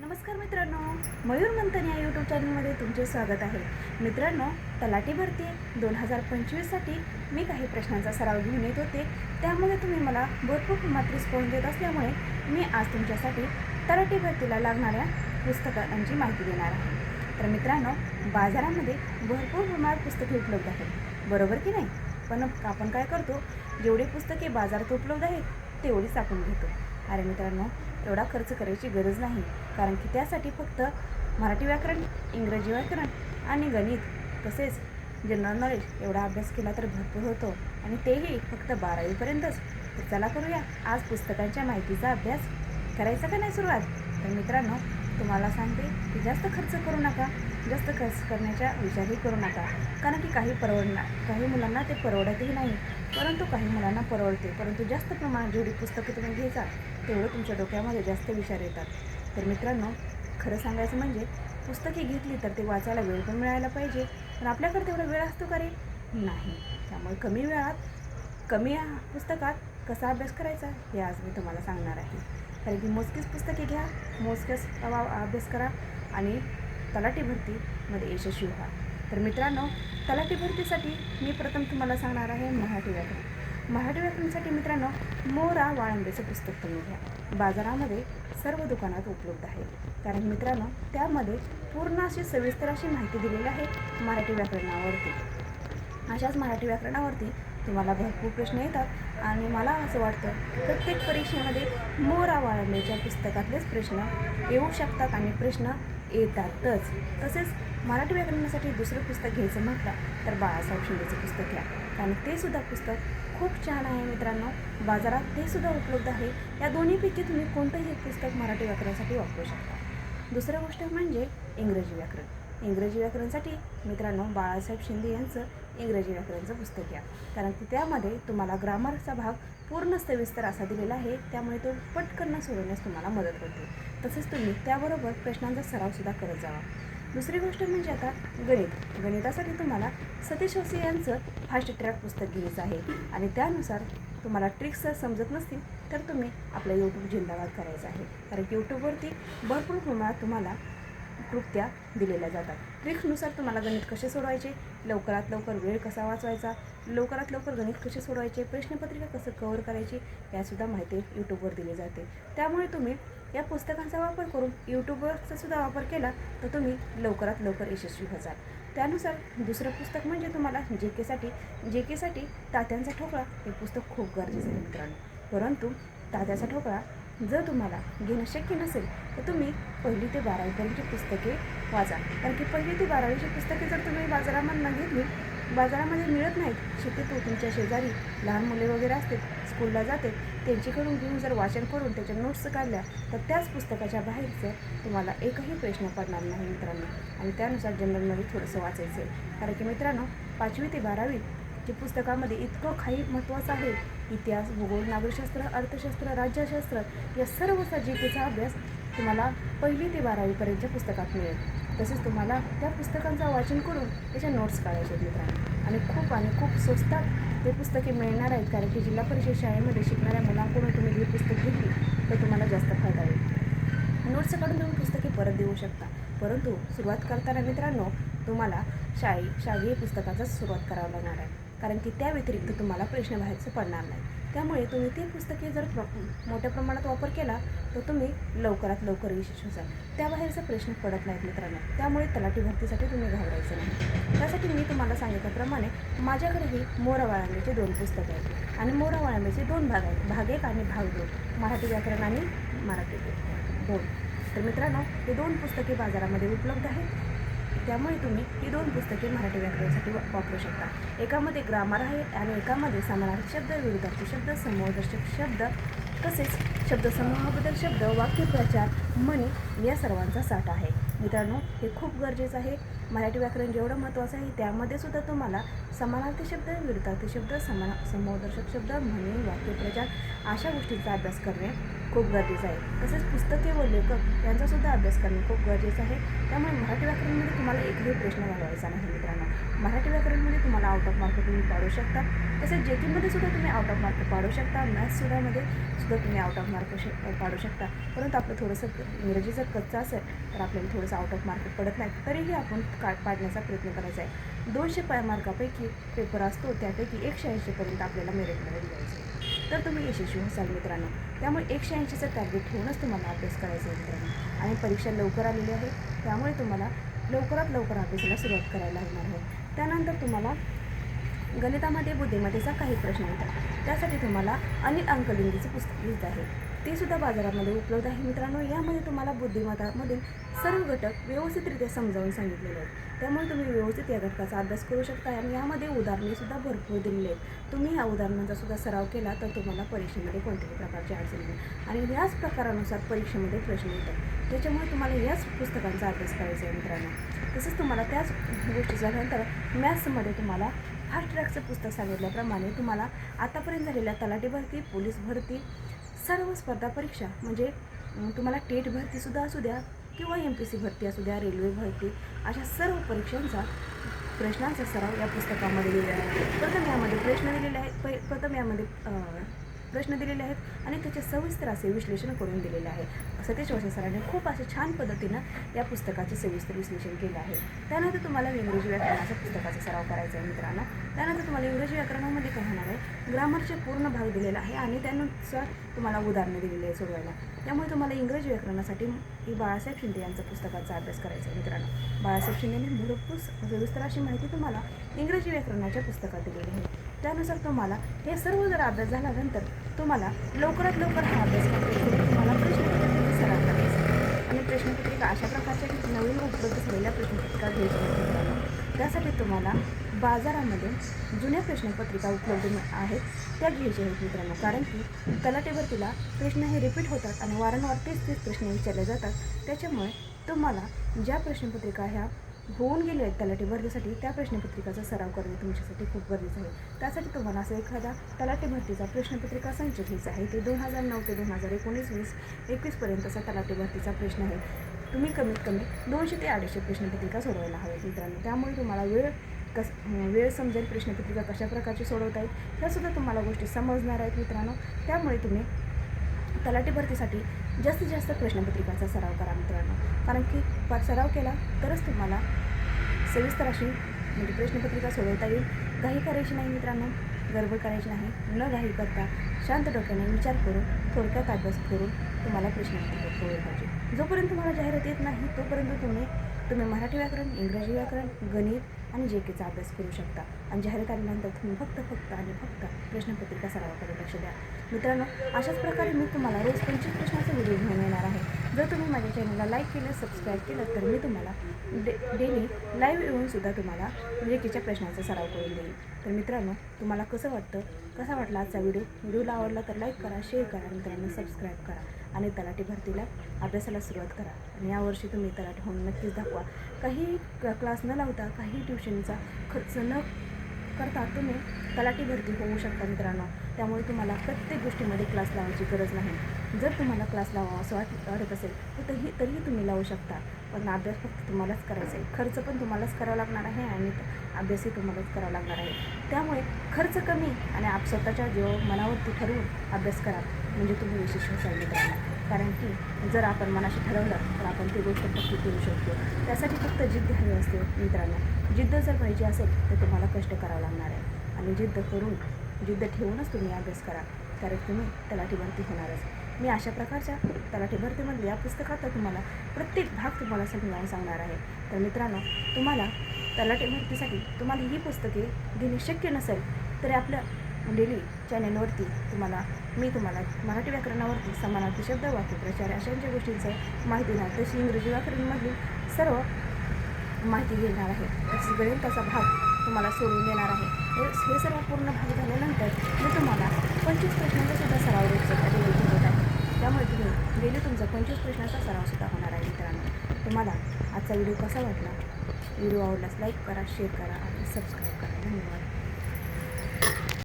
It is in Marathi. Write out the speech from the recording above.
नमस्कार मित्रांनो मयूर मंथन या यूट्यूब चॅनलमध्ये तुमचे स्वागत आहे. मित्रांनो तलाठी भरती दोन हजार पंचवीससाठी मी काही प्रश्नांचा सराव घेऊन येत होते. त्यामुळे तुम्ही मला भरपूर प्रमाणात रिस्पॉन्स देत असल्यामुळे मी आज तुमच्यासाठी तलाठी भरतीला लागणाऱ्या पुस्तकांची माहिती देणार आहे. तर मित्रांनो बाजारामध्ये भरपूर प्रमाणात पुस्तके उपलब्ध आहेत. बरोबर की नाही? पण आपण काय करतो? जेवढी पुस्तके बाजारात उपलब्ध आहेत तेवढीच आपण घेतो. अरे मित्रांनो एवढा खर्च करायची गरज नाही. कारण की त्यासाठी फक्त मराठी व्याकरण इंग्रजी व्याकरण आणि गणित तसेच जनरल नॉलेज एवढा अभ्यास केला तर भरपूर होतो. आणि तेही फक्त बारावीपर्यंतच. तर चला करूया आज पुस्तकांच्या माहितीचा अभ्यास. करायचा का नाही सुरुवात? तर मित्रांनो तुम्हाला सांगते की जास्त खर्च करू नका जास्त खर्च करण्याचा विचारही करू नका. कारण की काही परवडणार काही मुलांना ते परवडतही नाही. परंतु काही मुलांना परवडते. परंतु जास्त प्रमाणात जेवढी पुस्तकं तुम्ही घ्यायचा तेवढं तुमच्या डोक्यामध्ये जास्त विचार येतात. तर मित्रांनो खरं सांगायचं म्हणजे पुस्तके घेतली तर ते वाचायला वेळ पण मिळायला पाहिजे. पण आपल्याकडे तेवढा वेळ असतो का रे? नाही. त्यामुळे कमी वेळात कमी पुस्तकात कसा अभ्यास करायचा हे आज मी तुम्हाला सांगणार आहे. कारण की मोजकीच पुस्तके घ्या मोजकेच अभ्यास करा आणि तलाठी भरतीमध्ये यशस्वी व्हा. तर मित्रांनो तलाठी भरतीसाठी मी प्रथम तुम्हाला सांगणार आहे मराठी व्याकरण. मराठी व्याकरणसाठी मित्रांनो मोरा वाळंबेचं पुस्तक तुम्ही घ्या. बाजारामध्ये सर्व दुकानात उपलब्ध आहे. कारण मित्रांनो त्यामध्ये पूर्ण अशी सविस्तर अशी माहिती दिलेली आहे मराठी व्याकरणावरती. अशाच मराठी व्याकरणावरती तुम्हाला भरपूर प्रश्न येतात आणि मला असं वाटतं प्रत्येक परीक्षेमध्ये मोरा वाळंबेच्या पुस्तकातलेच प्रश्न येऊ शकतात आणि प्रश्न येतातच. तसेच मराठी व्याकरणासाठी दुसरं पुस्तक घ्यायचं म्हटलं तर बाळासाहेब शिंदेचं पुस्तक घ्या. कारण ते सुद्धा पुस्तक खूप छान आहे मित्रांनो. बाजारात ते सुद्धा उपलब्ध आहे. या दोन्हीपैकी तुम्ही कोणतंही पुस्तक मराठी व्याकरणासाठी वापरू शकता. दुसरं गोष्ट म्हणजे इंग्रजी व्याकरण. इंग्रजी व्याकरणसाठी मित्रांनो बाळासाहेब शिंदे यांचं इंग्रजी व्याकरणचं पुस्तक घ्या. कारण की त्यामध्ये तुम्हाला ग्रामरचा भाग पूर्ण सविस्तर असा दिलेला आहे. त्यामुळे तो पटकन सोडवण्यास तुम्हाला मदत होते. तसेच तुम्ही त्याबरोबर प्रश्नांचा सरावसुद्धा करत जावा. दुसरी गोष्ट म्हणजे आता गणित. गणितासाठी तुम्हाला सतीश वसे यांचं फास्ट ट्रॅक पुस्तक घ्यायचं आहे. आणि त्यानुसार तुम्हाला ट्रिक्स जर समजत नसतील तर तुम्ही आपला यूट्यूब जिंदाबाद करायचं आहे. कारण की यूट्यूबवरती भरपूर प्रमाणात तुम्हाला कृत्या दिलेल्या जातात. ट्रिक्सनुसार तुम्हाला गणित कसे सोडवायचे? लवकरात लवकर वेळ कसा वाचवायचा? लवकरात लवकर गणित कसे सोडवायचे? प्रश्नपत्रिका कसं कवर करायची? यासुद्धा माहिती यूट्यूबवर दिली जाते. त्यामुळे तुम्ही या पुस्तकांचा वापर करून यूट्यूबवरचा सुद्धा वापर केला तर तुम्ही लवकरात लवकर यशस्वी व्हाल. त्यानुसार दुसरं पुस्तक म्हणजे तुम्हाला जे केसाठी जे केसाठी तात्यांचा ठोकळा हे पुस्तक खूप गरजेचं आहे मित्रांनो. परंतु तात्याचा ठोकळा जर तुम्हाला घेणं शक्य नसेल तर तुम्ही पहिली ते बारावीपर्यंतची पुस्तके वाचा. कारण की पहिली ते बारावीची पुस्तके जर तुम्ही बाजारामधनं घेतली बाजारामध्ये मिळत नाहीत शक्यतो तुमच्या शेजारी लहान मुले वगैरे असतील स्कूलला जाते त्यांच्याकडून घेऊन जर वाचन करून त्याच्या नोट्स काढल्या तर त्याच पुस्तकाच्या बाहेरचं तुम्हाला एकही प्रश्न पडणार नाही मित्रांनो. आणि त्यानुसार जनरलमध्ये थोडंसं वाचायचं आहे कारण की मित्रांनो पाचवी ते बारावी जे पुस्तकामध्ये इतकं काही महत्त्वाचं आहे. इतिहास भूगोल नागरिकशास्त्र अर्थशास्त्र राज्यशास्त्र या सर्वसा जीकेचा अभ्यास तुम्हाला पहिली ते बारावीपर्यंतच्या पुस्तकात मिळेल. तसेच तुम्हाला त्या पुस्तकांचं वाचन करून त्याच्या नोट्स काढायचे मित्रांनो. आणि खूप आणि खूप स्वस्तात ते पुस्तके मिळणार आहेत. कारण की जिल्हा परिषद शाळेमध्ये शिकणाऱ्या मुलांकडून तुम्ही ही पुस्तक घेतली तर तुम्हाला जास्त फायदा होईल. नोट्स काढून तुम्ही पुस्तके परत देऊ शकता. परंतु सुरुवात करताना मित्रांनो तुम्हाला शाळे शालेय पुस्तकाचाच सुरुवात करावं लागणार आहे. कारण की त्या व्यतिरिक्त तुम्हाला प्रश्न बाहेरचं पडणार नाही. त्यामुळे तुम्ही ती पुस्तके जर प्र मोठ्या प्रमाणात वापर केला तर तुम्ही लवकरात लवकर यशस्वी होसाल. त्याबाहेरचा प्रश्न पडत नाहीत मित्रांनो. त्यामुळे तलाठी भरतीसाठी तुम्ही घाबरायचं नाही. त्यासाठी मी तुम्हाला सांगितल्याप्रमाणे माझ्याकडेही मोरा वाळंबेचे दोन पुस्तकं आहेत. आणि मोरा वाळंबेचे दोन भाग आहेत. भाग एक आणि भाग दोन. मराठी व्याकरण आणि मराठी दोन तर मित्रांनो हे दोन पुस्तके बाजारामध्ये उपलब्ध आहेत. त्यामुळे तुम्ही ही दोन पुस्तके मराठी व्याकरणासाठी वापरू शकता. एकामध्ये ग्रामर आहे आणि एकामध्ये समानार्थी शब्द विरुद्धार्थी शब्द समूहदर्शक शब्द तसेच शब्दसमूहाबद्दल शब्द वाक्यप्रचार म्हणी या सर्वांचा साठा आहे. मित्रांनो हे खूप गरजेचं आहे. मराठी व्याकरण जेवढं महत्त्वाचं आहे त्यामध्ये सुद्धा तुम्हाला समानार्थी शब्द विरुद्धार्थी शब्द समान समूहदर्शक शब्द म्हणी वाक्यप्रचार अशा गोष्टींचा अभ्यास करणे खूप गरजेचं आहे. तसेच पुस्तके व लेखक यांचासुद्धा अभ्यास करणे खूप गरजेचं आहे. त्यामुळे मराठी व्याकरणमध्ये तुम्हाला एकही प्रश्न घालवायचा नाही मित्रांनो. मराठी व्याकरणमध्ये तुम्हाला आउट ऑफ मार्क तुम्ही पाडू शकता. तसेच जे मध्ये सुद्धा तुम्ही आउट ऑफ मार्क पाडू शकता. मॅथ्ससुद्धामध्ये सुद्धा तुम्ही आउट ऑफ मार्क पाडू शकता. परंतु आपलं थोडंसं इंग्रजी जर कच्चं असेल तर आपल्याला थोडंसं आउट ऑफ मार्क पडत नाही. तरीही आपण का पाडण्याचा प्रयत्न करायचा आहे. दोनशे प मार्कापैकी पेपर असतो त्यापैकी एकशे ऐंशीपर्यंत आपल्याला मेरिटमध्ये द्यायचं आहे. तर तुम्ही यशस्वी होसाल मित्रांनो. त्यामुळे एकशे ऐंशीचं टार्गेट ठेवूनच तुम्हाला अभ्यास करायचा आहे मित्रांनो. आणि परीक्षा लवकर आलेली आहे. त्यामुळे तुम्हाला लवकरात लवकर अभ्यासाला सुरुवात करायला लागणार आहे. त्यानंतर तुम्हाला गणितामध्ये बुद्धिमत्तेचा काही प्रश्न येतात त्यासाठी तुम्हाला अनिल अंकलिंगीचं पुस्तक लिहित आहे. तेसुद्धा बाजारामध्ये उपलब्ध आहे. मित्रांनो यामध्ये तुम्हाला बुद्धिमत्तामधील सर्व घटक व्यवस्थितरित्या समजावून सांगितलेले आहेत. त्यामुळे तुम्ही व्यवस्थित या घटकाचा अभ्यास करू शकता आणि यामध्ये उदाहरणेसुद्धा भरपूर दिलेली आहेत. तुम्ही या उदाहरणांचा सुद्धा सराव केला तर तुम्हाला परीक्षेमध्ये कोणत्याही प्रकारची अडचण नाही. आणि याच प्रकारानुसार परीक्षेमध्ये प्रश्न येतात. त्याच्यामुळे तुम्हाला याच पुस्तकांचा अभ्यास करायचा आहे मित्रांनो. तसंच तुम्हाला त्याच गोष्टीचा नंतर मॅथ्समध्ये तुम्हाला फास्ट ट्रॅकचं पुस्तक सांगितल्याप्रमाणे तुम्हाला आतापर्यंत झालेल्या तलाठी भरती पोलीस भरती सर्व स्पर्धा परीक्षा म्हणजे तुम्हाला टेट भरतीसुद्धा असू द्या किंवा एम पी सी भरती असू द्या रेल्वे भरती अशा सर्व परीक्षांचा प्रश्नांचा सराव या पुस्तकामध्ये दिलेला आहे. प्रथम यामध्ये प्रश्न दिलेले आहेत प प्रथम यामध्ये प्रश्न दिलेले आहेत आणि त्याचे सविस्तर असे विश्लेषण करून दिलेले आहे. सतीश वसे सरांनी खूप असे छान पद्धतीनं या पुस्तकाचे सविस्तर विश्लेषण केलं आहे. त्यानंतर तुम्हाला इंग्रजी व्याकरणाच्या पुस्तकाचा सराव करायचा आहे मित्रांनो. त्यानंतर तुम्हाला इंग्रजी व्याकरणामध्ये काय होणार आहे? ग्रामरचे पूर्ण भाग दिलेला आहे आणि त्यानुसार तुम्हाला उदाहरणं दिलेली आहे सोडवायला. त्यामुळे तुम्हाला इंग्रजी व्याकरणासाठी ही बाळासाहेब शिंदे यांच्या पुस्तकाचा अभ्यास करायचा आहे मित्रांनो. बाळासाहेब शिंदेने भरपूर सविस्तर अशी माहिती तुम्हाला इंग्रजी व्याकरणाच्या पुस्तकात दिलेली आहे. त्यानुसार तुम्हाला हे सर्व जर अभ्यास झाल्यानंतर तुम्हाला लवकरात लवकर हा अभ्यास करता तुम्हाला प्रश्नपत्रिकेचा सराव करायचा आणि प्रश्नपत्रिका अशा प्रकारच्या नवीन उपलब्ध झालेल्या प्रश्नपत्रिका घ्यायच्या त्यासाठी तुम्हाला बाजारामध्ये जुन्या प्रश्नपत्रिका उपलब्ध आहेत त्या घ्यायच्या आहेत मित्रांनो. कारण की तलाठी तिला प्रश्न हे रिपीट होतात आणि वारंवार तेच तेच प्रश्न विचारले जातात. त्याच्यामुळे तुम्हाला ज्या प्रश्नपत्रिका ह्या होऊन गेले आहेत तलाठी भरतीसाठी त्या प्रश्नपत्रिकाचा सराव करणे तुमच्यासाठी खूप गरजेचं आहे. त्यासाठी तुम्हाला असं एखादा तलाठी भरतीचा प्रश्नपत्रिका संच घ्यायचा आहे. ते दोन हजार नऊ ते दोन हजार एकोणीस वीस एकवीसपर्यंतचा तलाठी भरतीचा प्रश्न आहे. तुम्ही कमीत कमी दोनशे ते अडीचशे प्रश्नपत्रिका सोडवायला हव्यात मित्रांनो. त्यामुळे तुम्हाला वेळ कस वेळ समजेल प्रश्नपत्रिका कशा प्रकारची सोडवता येईल ह्यासुद्धा तुम्हाला गोष्टी समजणार आहेत मित्रांनो. त्यामुळे तुम्ही तलाठी भरतीसाठी जास्तीत जास्त प्रश्नपत्रिकांचा सराव करा मित्रांनो. कारण की सराव केला तरच तुम्हाला सविस्तर अशी म्हणजे प्रश्नपत्रिका सोडवता येईल. घाई करायची नाही मित्रांनो. गडबड करायची नाही. न घाई करता शांत डोक्याने विचार करून थोडक्यात अभ्यास करून तुम्हाला प्रश्नपत्रिका सोडवली पाहिजे जोपर्यंत तुम्हाला जाहिरात येत नाही तोपर्यंत तुम्ही तुम्ही मराठी व्याकरण इंग्रजी व्याकरण गणित आणि जे केचा अभ्यास करू शकता. आणि जाहीरकारीनंतर तुम्ही फक्त फक्त आणि फक्त प्रश्नपत्रिका सरावाकडे लक्ष द्या. मित्रांनो अशाच प्रकारे मी तुम्हाला रोज पंचवीस प्रश्नाचा व्हिडिओ घेऊन येणार आहे. जर तुम्ही माझ्या चॅनलला लाईक केलं सबस्क्राईब केलं तर मी तुम्हाला डे डेली लाईव्ह येऊन सुद्धा तुम्हाला तिच्या प्रश्नाचा सराव करून देईल. तर मित्रांनो तुम्हाला कसं वाटतं? कसा वाटला आजचा व्हिडिओ व्हिडिओला आवडला तर लाईक करा शेअर करा मित्रांनो सबस्क्राईब करा आणि तलाठी भरतीला अभ्यासाला सुरुवात करा. आणि यावर्षी तुम्ही तलाठी होऊन नक्कीच दाखवा. काही क्लास न लावता काही ट्युशनचा खर्च न करता तुम्ही तलाठी भरती होऊ शकता मित्रांनो. त्यामुळे तुम्हाला प्रत्येक गोष्टीमध्ये क्लास लावायची गरज नाही. जर तुम्हाला क्लास लावा असं वाट वाटत असेल तर तरी तरीही तुम्ही लावू शकता. पण अभ्यास फक्त तुम्हालाच करायचा आहे. खर्च पण तुम्हालाच करावा लागणार आहे आणि अभ्यासही तुम्हालाच करावा लागणार आहे. त्यामुळे खर्च कमी आणि आप स्वतःच्या जीव मनावरती ठरवून अभ्यास करा. म्हणजे तुम्ही यशस्वी होसाल मित्रांनो कारण की जर आपण मनाशी ठरवलं तर आपण ती गोष्ट पक्की करू शकतो. त्यासाठी फक्त जिद्द हवी असते मित्रांनो. जिद्द जर पाहिजे असेल तर तुम्हाला कष्ट करावं लागणार आहे. आणि जिद्द करून जिद्द ठेवूनच तुम्ही अभ्यास करा. कारण तुम्ही तलाठी भरती होणारच. मी अशा प्रकारच्या तलाठी भरतीमधल्या या पुस्तकाचा तुम्हाला प्रत्येक भाग तुम्हाला समजावून सांगणार आहे. तर मित्रांनो तुम्हाला तलाठी भरतीसाठी तुम्हाला ही पुस्तके घेणे शक्य नसेल तरी आपलं डेली चॅनलवरती तुम्हाला मी तुम्हाला मराठी व्याकरणावरती समानार्थी शब्द वाक्य प्रचार अशांच्या गोष्टींचं माहिती देणार. तशी इंग्रजी व्याकरणमधील सर्व माहिती घेणार आहे. तसेच गणिताचा भाग तुम्हाला सोडून देणार आहे. हे सर्व पूर्ण भाग झाल्यानंतर मी तुम्हाला पंचवीस प्रश्नांचा सुद्धा सराव रोजचा आहे. त्यामुळे तुम्ही डेली तुमचा पंचवीस प्रश्नांचा सराव सुद्धा होणार आहे मित्रांनो. तुम्हाला आजचा व्हिडिओ कसा वाटला? व्हिडिओ आवडल्यास लाईक करा शेअर करा आणि सबस्क्राईब करा. धन्यवाद.